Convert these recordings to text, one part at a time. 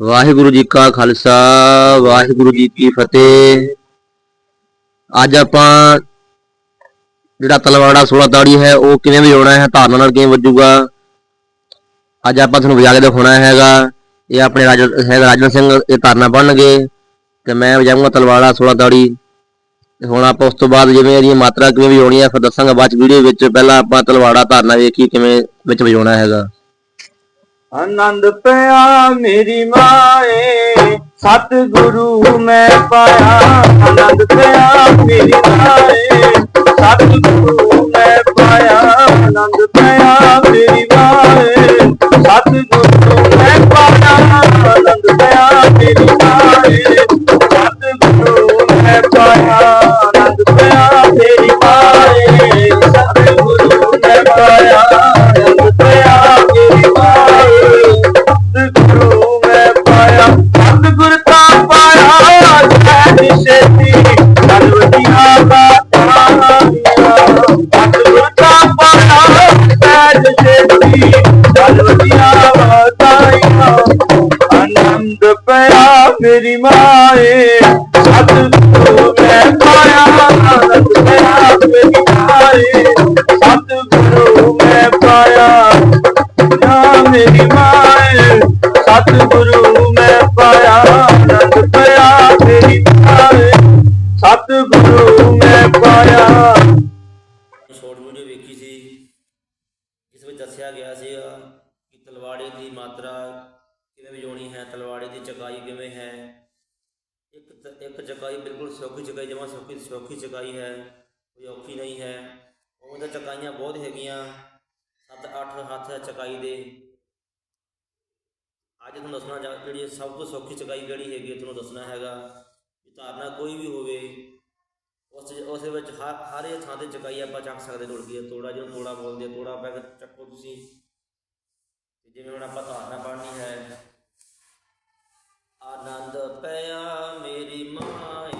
ਵਾਹਿਗੁਰੂ ਜੀ ਕਾ ਖਾਲਸਾ, ਵਾਹਿਗੁਰੂ ਜੀ ਕੀ ਫਤਿਹ। ਅੱਜ ਆਪਾਂ ਜਿਹੜਾ ਤਲਵਾੜਾ 16 ਤਾੜੀ ਹੈ, ਉਹ ਕਿਵੇਂ ਵਜਾਉਣਾ ਹੈ, ਧਾਰਨਾ ਨਾਲ ਕਿਵੇਂ ਵੱਜੂਗਾ, ਅੱਜ ਆਪਾਂ ਤੁਹਾਨੂੰ ਵਜਾ ਕੇ ਦਿਖਾਉਣਾ ਹੈਗਾ। ਇਹ ਆਪਣੇ ਰਾਜ, ਹੈਗਾ ਰਾਜਨ ਸਿੰਘ, ਇਹ ਧਾਰਨਾ ਬਣਨਗੇ ਤੇ ਮੈਂ ਵਜਾਊਂਗਾ ਤਲਵਾੜਾ 16 ਤਾੜੀ। ਤੇ ਹੁਣ ਆਪਾਂ ਉਸ ਤੋਂ ਬਾਅਦ ਜਿਵੇਂ ਇਹਦੀ ਮਾਤਰਾ ਕਿਵੇਂ ਵਜਾਉਣੀ ਹੈ ਫਿਰ ਦੱਸਾਂਗਾ ਬਾਅਦ ਚ ਵੀਡੀਓ ਵਿੱਚ। ਪਹਿਲਾਂ ਆਪਾਂ ਤਲਵਾੜਾ ਧਾਰਨਾ ਵੇਖੀ ਕਿਵੇਂ ਵਿੱਚ ਵਜਾਉਣਾ ਹੈਗਾ। ਆਨੰਦ ਪਿਆ ਮੇਰੀ ਮਾਏ, ਸਤਿਗੁਰੂ ਮੈਂ ਪਾਇਆ, ਆਨੰਦ ਪਿਆ ਮੇਰੀ ਮਾਏ, ਸਤਿਗੁਰੂ ਮੈਂ ਪਾਇਆ, ਆਨੰਦ ਪਿਆ ਮੇਰੀ ਮਾਏ, ਸਤਿਗੁਰੂ ਮੈਂ ਪਾਇਆ, ਆਨੰਦ ਪਿਆ ਮੇਰੀ ਮੇਰੀ ਮਾਏ, ਸਤਿਗੁਰੂ ਮੈਂ ਪਾਇਆ ਆਨੰਦ ਪਿਆ ਮੇਰੀ ਮਾਏ, ਸਤਿਗੁਰੂ ਮੈਂ ਪਾਇਆ। ਜਾ ਮੇਰੀ ਮਾਏ, ਸਤਿਗੁਰੂ ਮੈਂ ਪਾਇਆ ਆਨੰਦ ਪਿਆ ਮੇਰੀ ਮਾਏ, ਸਤਿਗੁਰੂ ਮੈਂ ਪਾਇਆ। ਸ਼ਾਰਟ ਵੀਡੀਓ ਵੇਖੀ ਸੀ, ਜਿਸ ਵਿੱਚ ਦੱਸਿਆ ਗਿਆ ਸੀ ਕਿ ਤਲਵਾੜੇ ਦੀ ਮਾਤਰਾ ਕਿਵੇਂ ਵਜਾਉਣੀ ਹੈ, ਤਲਵਾੜੀ ਦੀ ਚਕਾਈ ਕਿਵੇਂ ਹੈ? ਇੱਕ ਇੱਕ ਚਕਾਈ ਬਿਲਕੁਲ ਸੌਖੀ ਚਕਾਈ, ਜਮਾ ਸੌਖੀ ਸੌਖੀ ਚਕਾਈ ਹੈ, ਕੋਈ ਔਖੀ ਨਹੀਂ ਹੈ। ਉਹਦਾ ਚਕਾਈਆਂ ਬਹੁਤ ਹੈਗੀਆਂ 7-8 ਹੱਥ ਹੈ ਚਕਾਈ ਦੇ। ਅੱਜ ਤੁਹਾਨੂੰ ਦੱਸਣਾ ਜਾ- ਜਿਹੜੀ ਸਭ ਤੋਂ ਸੌਖੀ ਚਕਾਈ ਕਿਹੜੀ ਹੈਗੀ ਹੈ, ਤੁਹਾਨੂੰ ਦੱਸਣਾ ਹੈਗਾ। ਵੀ ਧਾਰਨਾ ਕੋਈ ਵੀ ਹੋਵੇ, ਉਸ ਉਸ ਵਿੱਚ ਹਰ ਹਰ ਇੱਕ ਥਾਂ ਤੇ ਚਕਾਈ ਆਪਾਂ ਚੱਕ ਸਕਦੇ ਢੋਲ ਕੀ ਤੋੜਾ ਜਿਹਨੂੰ ਤੋੜਾ ਬੋਲਦੇ ਤੋੜਾ ਆਪਾਂ ਚੱਕੋ ਤੁਸੀਂ। ਜਿਵੇਂ ਹੁਣ ਆਪਾਂ ਧਾਰਨਾ ਪੜ੍ਹਨੀ ਹੈ ਆਨੰਦ ਪਿਆ ਮੇਰੀ ਮਾਏ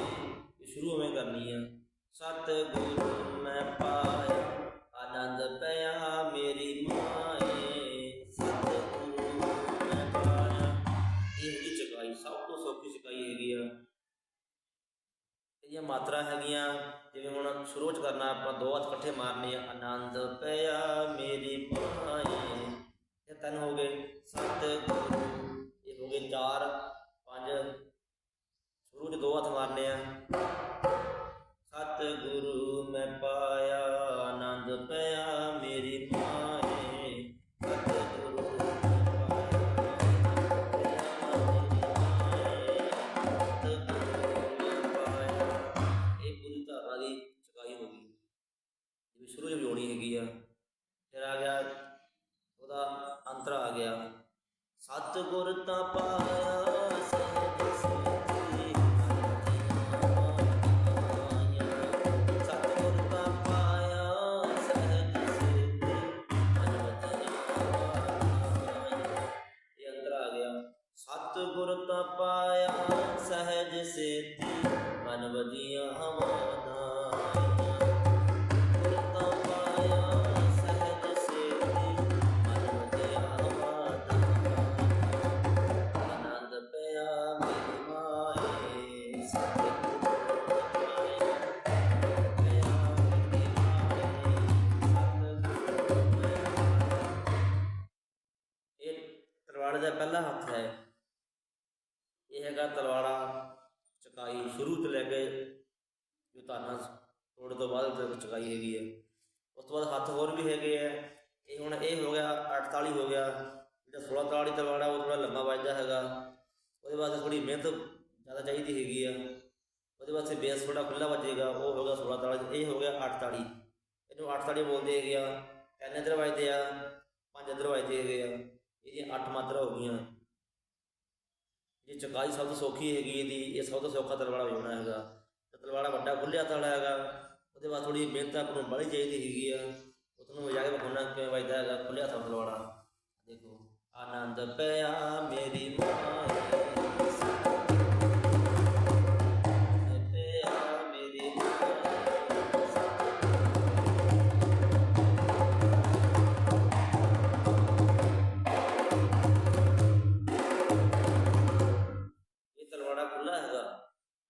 ਇਹ ਸ਼ੁਰੂ ਹੋਵੇਂ ਕਰਨੀ ਆ ਸਤ ਗੁਰੂ ਮੈਂ ਪਾਇਆ ਆਨੰਦ ਪਿਆ ਮੇਰੀ ਮਾਏ ਸਤ ਗੁਰੂ ਮੈਂ ਪਾਇਆ ਇਹ ਹੈਗੀ ਚਕਾਈ ਸਭ ਤੋਂ ਸੌਖੀ ਚਕਾਈ ਹੈਗੀ ਆ ਇਹਦੀਆਂ ਮਾਤਰਾ ਹੈਗੀਆਂ ਜਿਵੇਂ ਹੁਣ ਸ਼ੁਰੂ ਚ ਕਰਨਾ ਆਪਾਂ ਦੋ ਹੱਥ ਇਕੱਠੇ ਮਾਰਨੇ ਆ ਆਨੰਦ ਪਿਆ ਮੇਰੀ ਮਾਏ ਇਹ ਤਿੰਨ ਹੋ ਗਏ ਸੱਤ ਗੁਰੂ ਇਹ ਹੋ ਗਏ ਚਾਰ ਪੰਜ ਸ਼ੁਰੂ ਚ ਦੋ ਹੱਥ ਮਾਰਨੇ ਆ। ਸਤ ਗੁਰੂ ਸਤਿਗੁਰ ਤਾਂ ਤੋਂ ਬਾਅਦ ਹੱਥ ਹੋਰ ਵੀ ਹੈਗੇ ਆ। ਇਹ ਹੁਣ ਇਹ ਹੋ ਗਿਆ 48 ਹੋ ਗਿਆ। ਜਿਹੜਾ 16 ਤਾੜੀ ਤਲਵਾੜਾ, ਉਹ ਥੋੜਾ ਲੰਮਾ ਵੱਜਦਾ ਹੈਗਾ। ਉਹਦੇ ਵਾਸਤੇ ਥੋੜੀ ਮਿਹਨਤ ਜ਼ਿਆਦਾ ਚਾਹੀਦੀ ਹੈਗੀ ਆ। ਉਹਦੇ ਵਾਸਤੇ ਬੇਸ ਥੋੜਾ ਖੁੱਲਾ ਵੱਜੇਗਾ, ਉਹ ਹੋ ਗਿਆ 16 ਤਾਲੀ ਇਹ ਹੋ ਗਿਆ 8 ਇਹਨੂੰ 8 ਬੋਲਦੇ ਹੈਗੇ ਆ। ਤਿੰਨ ਇੱਧਰ ਵੱਜਦੇ ਆ, ਪੰਜ ਇੱਧਰ ਵੱਜਦੇ ਹੈਗੇ ਆ। ਇਹਦੀਆਂ 8 ਮਾਤਰਾ ਹੋ ਗਈਆਂ। ਇਹ ਚਕਾਈ ਸਭ ਤੋਂ ਸੌਖੀ ਹੈਗੀ ਇਹਦੀ, ਇਹ ਸਭ ਤੋਂ ਸੌਖਾ ਤਲਵਾੜਾ ਵਜਾਉਣਾ ਹੈਗਾ। ਤੇ ਤਲਵਾੜਾ ਵੱਡਾ ਖੁੱਲਿਆ ਤਲਾ ਹੈਗਾ। ਉਹਦੇ ਬਾਅਦ ਥੋੜੀ ਮਿਹਨਤ ਆਪਾਂ ਨੂੰ ਬੜੀ ਚਾਹੀਦੀ ਹੈਗੀ ਆ। ਉਤਨੂੰ ਜਾ ਕੇ ਬਖੋਣਾ ਕਿਵੇਂ ਵਜਦਾ ਹੈਗਾ ਖੁੱਲਿਆ ਥਾਂ ਬਲਵਾੜਾ ਦੇਖੋ, ਆਨੰਦ ਪਿਆ ਮੇਰੀ ਮਾਏ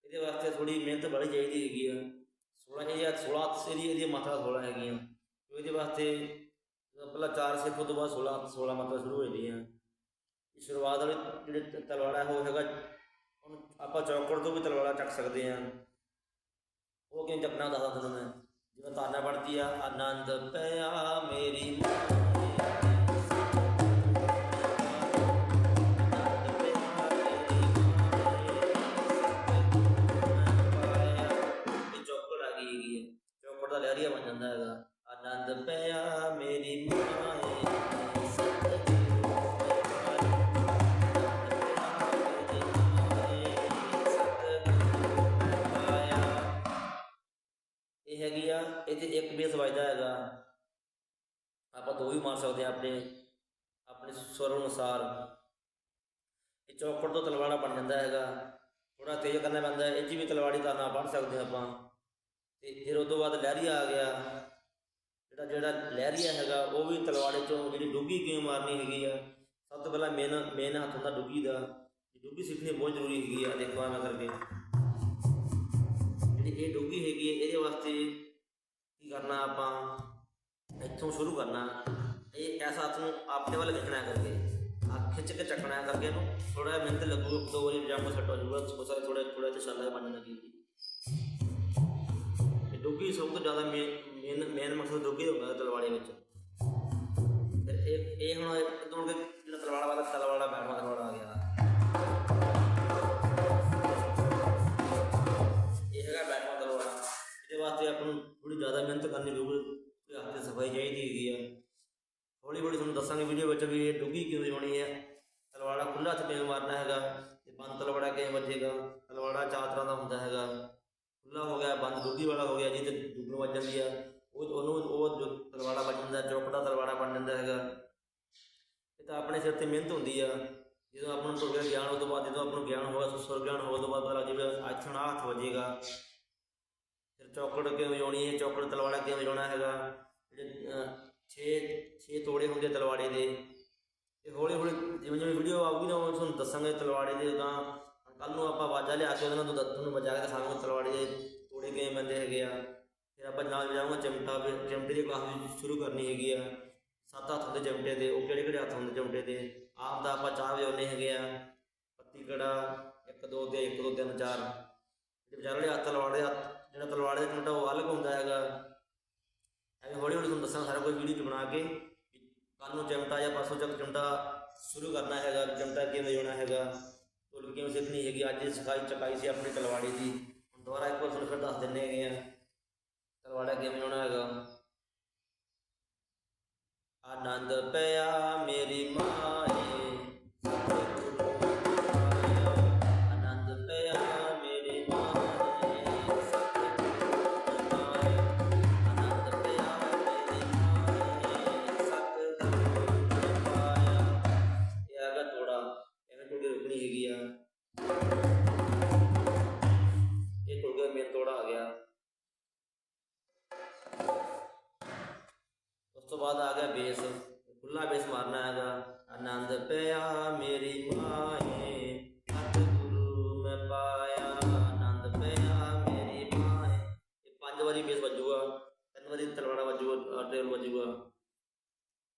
ਇਹਦੇ ਵਾਸਤੇ ਥੋੜੀ ਮਿਹਨਤ ਬੜੀ ਚਾਹੀਦੀ ਹੈਗੀ ਆ। 16 ਇਹ 16 ਸੇਰੀ ਇਹਦੀ ਮਾਤਰਾ 16 ਹੈਗੀਆਂ। ਤੇ ਇਹਦੇ ਵਾਸਤੇ ਪਹਿਲਾਂ 4 ਸਿੱਖ ਤੋਂ ਬਾਅਦ 16 16 ਮਾਤਰਾ ਸ਼ੁਰੂ ਹੋ ਜਾਂਦੀਆਂ ਸ਼ੁਰੂਆਤ ਵਾਲੇ ਜਿਹੜੇ ਤ- ਤਲਵਾੜਾ ਹੈ, ਉਹ ਹੈਗਾ ਹੁਣ ਆਪਾਂ ਚੌਕੜ ਤੋਂ ਵੀ ਤਲਵਾੜਾ ਚੱਕ ਸਕਦੇ ਆ ਉਹ ਕਿਵੇਂ ਚੱਕਣਾ ਦੱਸਦਾ ਤੁਹਾਨੂੰ ਮੈਂ? ਜਿਵੇਂ ਤਾਨਾ ਪੜਦੀ ਆ, ਆਨੰਦ ਪਿਆ ਮੇਰੀ ਇਹ ਆਨੰਦ ਪਿਆ, ਮੇਰੀ ਮਾਏ ਇਹ ਹੈਗੀ ਆ ਇਹਦੇ ਇੱਕ ਬੇਸ ਵੱਜਦਾ ਹੈਗਾ। ਆਪਾਂ ਦੋ ਵੀ ਮਾਰ ਸਕਦੇ ਆ ਆਪਣੇ ਆਪਣੇ ਸੁਰ ਅਨੁਸਾਰ। ਇਹ ਚੌਕੜ ਤੋਂ ਤਲਵਾੜਾ ਬਣ ਜਾਂਦਾ ਹੈਗਾ। ਥੋੜਾ ਤੇਜ਼ ਕਰਨਾ ਪੈਂਦਾ ਇਹ 'ਚ ਵੀ ਤਲਵਾੜੀ ਦਾ ਨਾਂ ਬਣ ਸਕਦੇ ਆਪਾਂ। ਤੇ ਫਿਰ ਉਸ ਤੋਂ ਬਾਅਦ ਲਹਿਰੀਆ ਆ ਗਿਆ। ਜਿਹੜਾ ਜਿਹੜਾ ਲਹਿਰੀਆ ਹੈਗਾ, ਉਹ ਵੀ ਤਲਵਾੜੇ ਚੋਂ ਜਿਹੜੀ ਡੁੱਗੀ ਗੇਮ ਮਾਰਨੀ ਹੈਗੀ ਆ? ਸਭ ਤੋਂ ਪਹਿਲਾਂ ਮੇਨ ਮੇਨ ਹੱਥ ਹੁੰਦਾ ਡੁੱਗੀ ਦਾ। ਇਹ ਡੁੱਗੀ ਸਿੱਖਣੀ ਬਹੁਤ ਜ਼ਰੂਰੀ ਹੈਗੀ ਆ, ਦੇਖੋ ਐਵੇਂ ਕਰਕੇ। ਜਿਹੜੀ ਇਹ ਡੁੱਗੀ ਹੈਗੀ ਹੈ ਇਹਦੇ ਵਾਸਤੇ ਕੀ ਕਰਨਾ ਆਪਾਂ? ਇੱਥੋਂ ਸ਼ੁਰੂ ਕਰਨਾ। ਇਹ ਐਸਾ ਹੱਥ ਨੂੰ ਆਪਣੇ ਵੱਲ ਖਿੱਚਣਾ ਕਰਕੇ। ਆ ਖਿੱਚ ਕੇ ਚੱਕਣਾ ਕਰਕੇ ਇਹਨੂੰ। ਥੋੜਾ ਮਿਹਨਤ ਲੱਗੂ, ਦੋ ਵਾਰੀ ਜਾਮਾ ਸੱਟ ਹੋ ਜਾਊਗਾ ਬਹੁਤ ਸਾਰੇ ਥੋੜੇ ਥੋੜੇ ਤੇ ਛਾਲਾ ਬਣ ਲੱਗੀ। ਡੁੱਗੀ ਸਭ ਤੋਂ ਜ਼ਿਆਦਾ ਮੇਨ ਮੇਨ ਮੇਨ ਮਕਸਦ ਦੁੱਗੀ ਹੁੰਦਾ ਹੈ ਤਲਵਾੜੇ ਵਿੱਚ। ਫਿਰ ਇਹ ਇਹ ਹੁਣ ਇਦੋਂ ਕਿ ਜਿਹੜਾ ਤਲਵਾੜਾ ਵਾਲਾ, ਤਲਵਾੜਾ ਬੈਠਵਾ ਤਲਵਾੜਾ ਆ ਗਿਆ। ਇਹ ਹੈਗਾ ਬੈਠਵਾ ਤਲਵਾੜਾ। ਇਹਦੇ ਵਾਸਤੇ ਆਪਾਂ ਨੂੰ ਥੋੜੀ ਜ਼ਿਆਦਾ ਮਿਹਨਤ ਕਰਨੀ ਪਊਗੀ ਤੇ ਹੱਥ ਤੇ ਸਫ਼ਾਈ ਚਾਹੀਦੀ ਹੈਗੀ ਆ। ਹੌਲੀ ਹੌਲੀ ਤੁਹਾਨੂੰ ਦੱਸਾਂਗੇ ਵੀਡੀਓ ਵਿੱਚ ਵੀ ਇਹ ਡੁੱਗੀ ਕਿਵੇਂ ਹੋਣੀ ਹੈ ਤਲਵਾੜਾ ਖੁੱਲਾ ਹੱਥ ਕਿਵੇਂ ਮਾਰਨਾ ਹੈਗਾ, ਤੇ ਬੰਦ ਤਲਵਾੜਾ ਕਿਵੇਂ ਵੱਜੇਗਾ, ਤਲਵਾੜਾ ਚਾਰ ਤਰ੍ਹਾਂ ਦਾ ਹੁੰਦਾ ਹੈਗਾ। ਖੁੱਲਾ ਹੋ ਗਿਆ, ਬੰਦ ਦੁੱਗੀ ਵਾਲਾ ਹੋ ਗਿਆ, ਜਿਹਦੇ ਡੁੱਗਣ ਵੱਜ ਜਾਂਦੀ ਆ। ਉਹ ਉਹਨੂੰ ਉਹ ਜੋ ਤਲਵਾੜਾ ਬਣ ਜਾਂਦਾ ਚੌਕੜਾ ਤਲਵਾੜਾ ਬਣ ਜਾਂਦਾ ਹੈਗਾ। ਇਹ ਤਾਂ ਆਪਣੇ ਸਿਰ ਤੇ ਮਿਹਨਤ ਹੁੰਦੀ ਆ। ਜਦੋਂ ਆਪਾਂ ਨੂੰ ਟੁੱਟ ਗਿਆਨ ਉਸ ਤੋਂ ਬਾਅਦ ਜਦੋਂ ਆਪਾਂ ਨੂੰ ਗਿਆਨ ਹੋਗਾ ਸੁਰ ਗਿਆਨ ਹੋਣ ਤੋਂ ਬਾਅਦ ਪਤਾ ਜਿਵੇਂ ਆਥਣ ਹੱਥ ਵਜੇਗਾ। ਫਿਰ ਚੌਕੜ ਕਿਵੇਂ ਵਜਾਉਣੀ ਹੈ? ਚੌਕੜ ਤਲਵਾੜਾ ਕਿਵੇਂ ਵਜਾਉਣਾ ਹੈਗਾ? ਜਿਹੜੇ 6 6 ਤੋੜੇ ਹੁੰਦੇ ਤਲਵਾੜੇ ਦੇ। ਤੇ ਹੌਲੀ ਹੌਲੀ ਜਿਵੇਂ ਜਿਵੇਂ ਵੀਡੀਓ ਆਊਗੀ ਨਾ, ਉਹ ਤੁਹਾਨੂੰ ਦੱਸਾਂਗੇ ਤਲਵਾੜੇ ਦੇ ਤਾਂ ਕੱਲ ਨੂੰ ਆਪਾਂ ਵਾਜਾ ਲਿਆ ਕੇ ਉਹਨਾਂ ਨਾਲ ਤੁਹਾਨੂੰ ਤੁਹਾਨੂੰ ਬਚਾ ਕੇ ਦਿਖਾਵਾਂਗੇ ਤਲਵਾੜੇ ਦੇ ਤੋੜੇ ਕਿਵੇਂ ਬੰਦੇ ਹੈਗੇ ਆ। ਫਿਰ ਆਪਾਂ ਨਾਲ ਜਾਵਾਂਗੇ ਚਿਮਟਾ ਫਿਰ, ਚਿਮਟੇ ਦੀ ਕਲਾਸ ਸ਼ੁਰੂ ਕਰਨੀ ਹੈਗੀ ਆ। ਸੱਤ ਹੱਥ ਹੁੰਦੇ ਚਿਮਟੇ ਦੇ, ਉਹ ਕਿਹੜੇ ਕਿਹੜੇ ਹੱਥ ਹੁੰਦੇ ਚਿਮਟੇ ਦੇ? ਆਪ ਦਾ ਆਪਾਂ ਚਾਰ ਵਜਾਉਂਦੇ ਹੈਗੇ ਆ। ਪੱਤੀ ਕੜਾ 1 2 ਤੇ 1 2 3 4 ਜਿਹੜੇ ਵਿਚਾਰੇ ਹੱਥ, ਤਲਵਾੜੇ ਹੱਥ, ਜਿਹੜਾ ਤਲਵਾੜੇ ਦਾ ਚਮਟਾ ਉਹ ਅਲੱਗ ਹੁੰਦਾ ਹੈਗਾ। ਐਵੇਂ ਹੌਲੀ ਹੌਲੀ ਤੁਹਾਨੂੰ ਦੱਸਾਂਗਾ ਸਾਰਾ ਕੁਝ ਵੀਡੀਓ ਚ ਬਣਾ ਕੇ ਕੱਲ ਨੂੰ ਚਿਮਟਾ ਜਾਂ ਪਰਸੋਂ ਤੱਕ ਚਿਮਟਾ ਸ਼ੁਰੂ ਕਰਨਾ ਹੈਗਾ ਚਮਟਾ ਕਿਵੇਂ ਵਜਾਉਣਾ ਹੈਗਾ। ਢੋਲ ਕਿਵੇਂ ਸਿੱਖਣੀ ਹੈਗੀ, ਅੱਜ ਸਿਖਾਈ, ਚਕਾਈ ਸੀ ਆਪਣੀ ਤਲਵਾੜੇ ਦੀ। ਹੁਣ ਦੁਬਾਰਾ ਇੱਕ ਵਾਰ ਤੁਹਾਨੂੰ ਫਿਰ ਦੱਸ ਦਿੰਨੇ ਹੈਗੇ ਆ। ਤਲਵਾੜਾ ਅੱਗੇ ਵਜਾਉਣਾ ਹੈਗਾ। ਆਨੰਦ ਪਿਆ ਮੇਰੀ ਮਾਂ ਆਨੰਦ ਪਿਆ ਮੇਰੀ ਮਾਏ ਸਤਿਗੁਰੂ ਮੈਂ ਪਾਇਆ ਆਨੰਦ ਪਿਆ ਮੇਰੀ ਮਾਏ ਇਹ ਪੰਜ ਵਾਰੀ ਬੇਸ ਵੱਜੂਗਾ ਤਿੰਨ ਵਾਰੀ ਤਲਵਾੜਾ ਵੱਜੂਗਾ ਟੇਲ ਵੱਜੂਗਾ।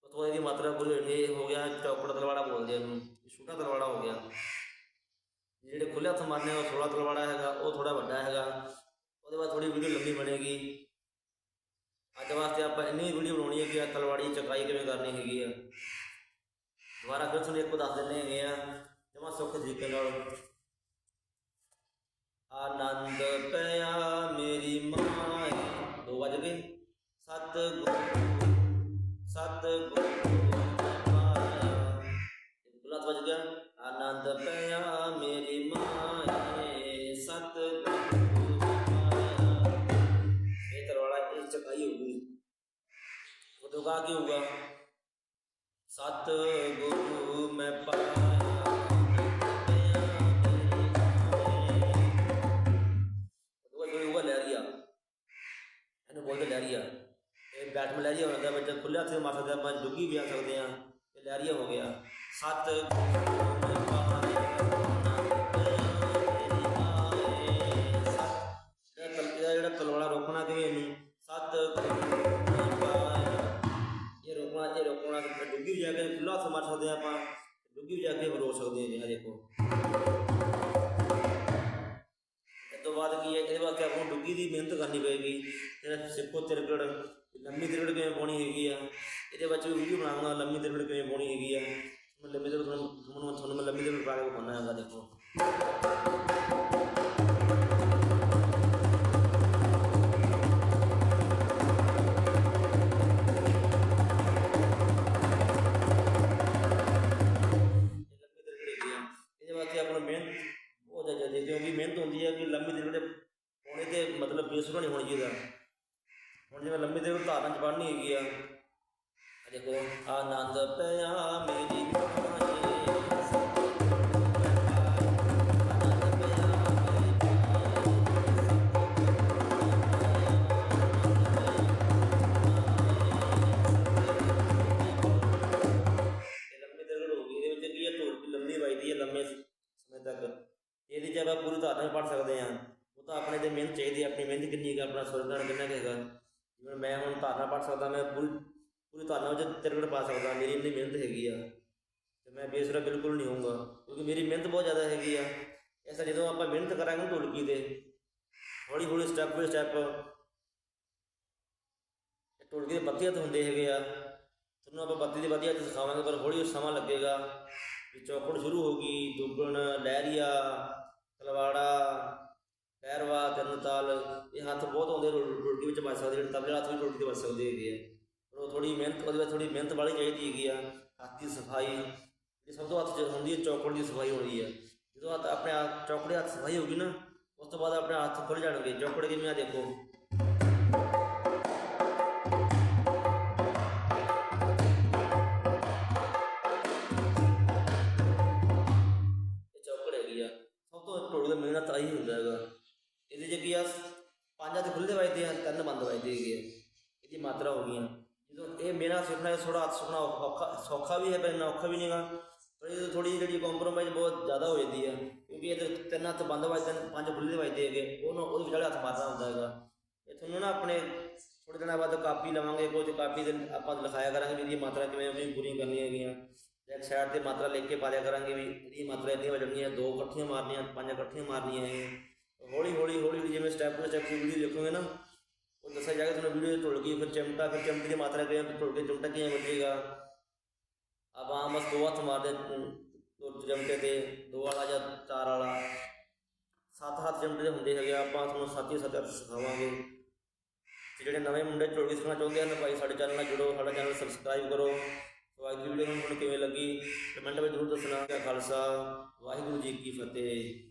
ਉਸ ਇਹਦੀ ਮਾਤਰਾ ਪੂਰੀ ਹੋਣੀ ਹੋ ਗਿਆ ਚੌਕੜ ਤਲਵਾੜਾ ਬੋਲਦੇ ਇਹਨੂੰ ਛੋਟਾ ਤਲਵਾੜਾ ਹੋ ਗਿਆ। ਜਿਹੜੇ ਖੁੱਲੇ ਹੱਥ ਮਾਰਨੇ ਆ, ਉਹ 16 ਤਲਵਾੜਾ ਹੈਗਾ ਉਹ ਥੋੜਾ ਵੱਡਾ ਹੈਗਾ। ਉਹਦੇ ਬਾਅਦ ਥੋੜੀ ਵੀਡੀਓ ਲੰਬੀ ਬਣੇਗੀ। ਅੱਜ ਵਾਸਤੇ ਆਪਾਂ ਇੰਨੀ ਵੀਡੀਓ ਬਣਾਉਣੀ ਹੈ ਕਿ ਤਲਵਾੜੀ ਚਕਾਈ ਕਿਵੇਂ ਕਰਨੀ ਹੈਗੀ ਆ। ਦੁਬਾਰਾ ਫਿਰ ਤੁਹਾਨੂੰ ਇੱਕ ਵਾਰ ਦੱਸ ਦਿੰਦੇ ਹੈਗੇ ਆ, ਜਮਾ ਸੁੱਖ ਤਰੀਕੇ ਨਾਲ। ਆਨੰਦ ਪਿਆ ਮੇਰੀ ਮਾਏ ਦੋ ਵੱਜ ਗਏ। ਸਤ ਗੁਰੂ ਸਤ ਗੁਰੂ ਮੈਂ ਪਾਇਆ ਬੁਲਾਤ ਵੱਜ ਗਿਆ। ਆਨੰਦ ਪਿਆ ਮੇਰੀ ਮਾਏ ਸਤ ਗੁਰੂ ਮੈਂ ਪਾਇਆ ਇਹ ਤਰਵਾੜਾ ਇਸ ਚਕਾਈ ਹੋਊਗੀ। ਉਦੋਂ ਕਾ ਕੀ ਹੋਊਗਾ? ਸਤ ਗੁਰੂ ਮੈਂ ਪਾਇਆ ਲਹਿਰੀਆ ਇਹਨੂੰ ਬੋਲਦੇ ਲਹਿਰੀਆ ਇਹ ਬੈਠ में ਲਹਿਰੀਆ ਹੁੰਦਾ ਬੱਚਾ ਖੁੱਲੇ ਹੱਥ ਨਾਲ ਮਾਰ ਸਕਦੇ, ਆਪਾਂ ਡੁੱਗੀ ਵੀ ਆ ਸਕਦੇ ਆ। ਇਹ ਲਹਿਰੀਆ ਹੋ ਗਿਆ। ਸਤ ਸਤ ਜਾ ਕੇ ਖੁੱਲਾ ਸਮਝ ਸਕਦੇ ਆਪਾਂ, ਡੁੱਗੀ ਜਾ ਕੇ ਰੋ ਸਕਦੇ ਹਾਂ ਜੀ ਆ ਇਹ ਤੋਂ ਬਾਅਦ ਕੀ ਹੈ, ਇਹਦੇ ਵਾਸਤੇ ਆਪਾਂ ਨੂੰ ਡੁੱਗੀ ਦੀ ਮਿਹਨਤ ਕਰਨੀ ਪਏਗੀ। ਜਿਹੜਾ ਸਿੱਖੋ ਤਿਰਗੜ ਲੰਮੀ ਤਿਰਗੜ ਕਿਵੇਂ ਪਾਉਣੀ ਹੈਗੀ ਆ। ਇਹਦੇ ਵਿੱਚ ਵੀਡੀਓ ਬਣਾਉਂਗਾ ਲੰਮੀ ਤਿਰਗੜ ਕਿਵੇਂ ਪਾਉਣੀ ਹੈਗੀ ਆ। ਮੈਂ ਲੰਮੀ ਤਿਰਗੜ ਤੁਹਾਨੂੰ ਤੁਹਾਨੂੰ ਮੈਂ ਲੰਮੀ ਤਿਰਗੜ ਪਾ ਕੇ ਪਾਉਣਾ ਹੈਗਾ, ਦੇਖੋ। ਜ਼ਿਆਦਾ ਮਿਹਨਤ ਹੁੰਦੀ ਹੈ ਕਿ ਲੰਮੀ ਦੇਰ ਦੇ ਪਾਉਣੇ ਤੇ ਮਤਲਬ ਬੇਸੁਰਾ ਨਹੀਂ ਹੋਣਾ ਚਾਹੀਦਾ ਹੁਣ ਜਿਵੇਂ ਲੰਮੀ ਦੇਰ ਧਾਰਨ ਚ ਬਣਨੀ ਹੈਗੀ ਆ ਆ ਦੇਖੋ, ਆਨੰਦ ਪਿਆ ਮੇਰੀ ਆਪਾਂ ਪੂਰੀ ਧਾਰਨਾ ਪੜ੍ਹ ਸਕਦੇ ਹਾਂ। ਉਹ ਤਾਂ ਆਪਣੇ ਤੇ ਮਿਹਨਤ ਚਾਹੀਦੀ ਹੈ, ਆਪਣੀ ਮਿਹਨਤ ਕਿੰਨੀ ਹੈ, ਆਪਣਾ ਸੁਰਗਣ ਕਿੰਨਾ ਕੁ ਹੈਗਾ। ਜਿਵੇਂ ਮੈਂ ਹੁਣ ਧਾਰਨਾ ਪੜ੍ਹ ਸਕਦਾ, ਮੈਂ ਪੂਰੀ ਪੂਰੀ ਧਾਰਨਾ ਵਿੱਚ ਤਿਰਗੜ ਪਾ ਸਕਦਾ, ਮੇਰੀ ਇੰਨੀ ਮਿਹਨਤ ਹੈਗੀ ਆ। ਤੇ ਮੈਂ ਬੇਸਰਾ ਬਿਲਕੁਲ ਨਹੀਂ ਹੋਊਂਗਾ, ਕਿਉਂਕਿ ਮੇਰੀ ਮਿਹਨਤ ਬਹੁਤ ਜ਼ਿਆਦਾ ਹੈਗੀ ਆ। ਐਸਾ ਜਦੋਂ ਆਪਾਂ ਮਿਹਨਤ ਕਰਾਂਗੇ ਢੋਲਕੀ ਤੇ ਹੌਲੀ ਹੌਲੀ ਸਟੈਪ ਬਾਈ ਸਟੈਪ ਢੋਲਕੀ ਦੇ ਬੱਤੀਆਂ ਤਾਂ ਹੁੰਦੇ ਹੈਗੇ ਆ। ਤੁਹਾਨੂੰ ਆਪਾਂ ਬੱਤੀ ਦੇ ਵਧੀਆ ਚ ਸਿਖਾਵਾਂਗੇ, ਪਰ ਹੌਲੀ ਸਮਾਂ ਲੱਗੇਗਾ। ਵੀ ਚੌਕੜ ਸ਼ੁਰੂ ਹੋ ਗਈ, ਦੁੱਗਣ ਲਹਿਰੀਆ ਤਲਵਾੜਾ ਪੈਰਵਾ ਤਿੰਨ ਇਹ ਹੱਥ ਬਹੁਤ ਆਉਂਦੇ ਰੋ- ਢੋਲਕੀ ਵਿੱਚ ਵੱਜ ਸਕਦੇ ਜਿਹੜੇ ਤਬਲੇ ਹੱਥ ਵੀ ਰੋਟੀ ਤੇ ਵੱਜ ਸਕਦੇ ਹੈਗੇ ਆ। ਪਰ ਉਹ ਥੋੜੀ ਮਿਹਨਤ, ਉਹਦੇ ਵਿੱਚ ਥੋੜੀ ਮਿਹਨਤ ਵਾਲੀ ਚਾਹੀਦੀ ਹੈਗੀ ਆ, ਹੱਥ ਦੀ ਸਫ਼ਾਈ। ਇਹ ਸਭ ਤੋਂ ਹੱਥ 'ਚ ਹੁੰਦੀ ਹੈ, ਚੌਕੜ ਦੀ ਸਫ਼ਾਈ ਹੋਣੀ ਹੈ ਜਦੋਂ ਹੱਥ ਆਪਣੇ ਹੱਥ ਚੌਕੜੇ ਹੱਥ ਸਫ਼ਾਈ ਹੋਗੀ ਨਾ, ਉਸ ਤੋਂ ਬਾਅਦ ਆਪਣੇ ਹੱਥ ਖੁੱਲ ਜਾਣਗੇ। ਚੌਕੜ ਕਿਵੇਂ ਆ ਦੇਖੋ। ਪੰਜ ਹੱਥ ਖੁੱਲ੍ਹੇ ਵੱਜਦੇ ਆ ਤਿੰਨ ਬੰਦ ਵੱਜਦੇ ਹੈਗੇ ਆ। ਇਹਦੀ ਮਾਤਰਾ ਹੋ ਗਈਆਂ। ਜਦੋਂ ਇਹ ਮੇਰਾ ਸਿੱਖਣਾ ਇਹ ਥੋੜਾ ਹੱਥ ਸਿੱਖਣਾ ਔਖਾ ਸੌਖਾ ਵੀ ਹੈ, ਪਰ ਇੰਨਾ ਔਖਾ ਵੀ ਨਹੀਂਗਾ। ਪਰ ਇਹ ਥੋੜੀ ਜਿਹੜੀ ਕੰਪਰੋਮਾਈਜ਼ ਬਹੁਤ ਜ਼ਿਆਦਾ ਹੋ ਜਾਂਦੀ ਹੈ ਕਿਉਂਕਿ ਇਹਦੇ ਤਿੰਨ ਹੱਥ ਬੰਦ ਵੱਜਦੇ ਨੇ ਪੰਜ ਖੁੱਲ੍ਹੇ ਵੱਜਦੇ ਹੈਗੇ। ਉਹਨੂੰ ਉਹਦੇ ਵਿਚਾਲੇ ਹੱਥ ਮਾਰਨਾ ਹੁੰਦਾ ਹੈਗਾ। ਇਹ ਤੁਹਾਨੂੰ ਨਾ ਆਪਣੇ ਥੋੜੇ ਦਿਨਾਂ ਬਾਅਦ ਕਾਪੀ ਲਵਾਂਗੇ ਕੁਝ ਕਾਪੀ ਦੇ ਆਪਾਂ ਲਿਖਾਇਆ ਕਰਾਂਗੇ ਵੀ ਇਹਦੀ ਮਾਤਰਾ ਕਿਵੇਂ ਆਪਣੀ ਪੂਰੀ ਕਰਨੀ ਹੈਗੀਆਂ। ਇੱਕ ਸਾਈਡ ਤੇ ਮਾਤਰਾ ਲਿਖ ਕੇ ਪਾ ਦਿਆ ਕਰਾਂਗੇ ਵੀ ਇਹਦੀ ਮਾਤਰਾ ਇੰਨੀ ਵਜਣੀਆਂ ਦੋ ਇਕੱਠੀਆਂ ਮਾਰਨੀਆਂ, ਪੰਜ ਇਕੱਠੀਆਂ ਮਾਰਨੀਆਂ ਇਹ ਹੌਲੀ ਹੌਲੀ ਹੌਲੀ ਹੌਲੀ ਜਿਵੇਂ ਸਟੈਪ ਬਾਈ ਸਟੈਪ ਦੀ ਵੀਡੀਓ ਦੇਖੋਗੇ ਨਾ ਉਹ ਦੱਸਿਆ ਜਾਏਗਾ ਤੁਹਾਨੂੰ ਵੀਡੀਓ ਢੁਲ ਗਈ ਫਿਰ ਚਿਮਟਾ ਫਿਰ ਚਿਮਟੇ ਦੀ ਮਾਤਰਾ ਕਿਵੇਂ ਢੁਲ ਕੇ ਚਿਮਟਾ ਕਿਵੇਂ ਵੱਜੇਗਾ। ਆਪਾਂ ਆਮ ਬਸ ਦੋ ਹੱਥ ਮਾਰਦੇ ਅਮ, ਦੋ ਚਿਮਟੇ ਤੇ ਦੋ ਵਾਲਾ ਜਾਂ ਚਾਰ ਵਾਲਾ। ਸੱਤ ਹੱਥ ਚਿਮਟੇ ਦੇ ਹੁੰਦੇ ਹੈਗੇ ਆ, ਆਪਾਂ ਤੁਹਾਨੂੰ ਸੱਤ ਹੀ ਸੱਤ ਹੱਥ ਸਿਖਾਵਾਂਗੇ। ਤੇ ਜਿਹੜੇ ਨਵੇਂ ਮੁੰਡੇ ਢੋਲਕੀ ਸਿੱਖਣਾ ਚਾਹੁੰਦੇ ਹਨ ਭਾਈ ਸਾਡੇ ਚੈਨਲ ਨਾਲ ਜੁੜੋ ਸਾਡਾ ਚੈਨਲ ਸਬਸਕ੍ਰਾਈਬ ਕਰੋ। ਸੋ ਅੱਜ ਦੀ ਵੀਡੀਓ ਤੁਹਾਨੂੰ ਕਿਵੇਂ ਲੱਗੀ ਕਮੈਂਟ ਵਿੱਚ ਜ਼ਰੂਰ ਦੱਸਣਾ। ਖਾਲਸਾ ਵਾਹਿਗੁਰੂ ਜੀ ਕੀ ਫਤਿਹ।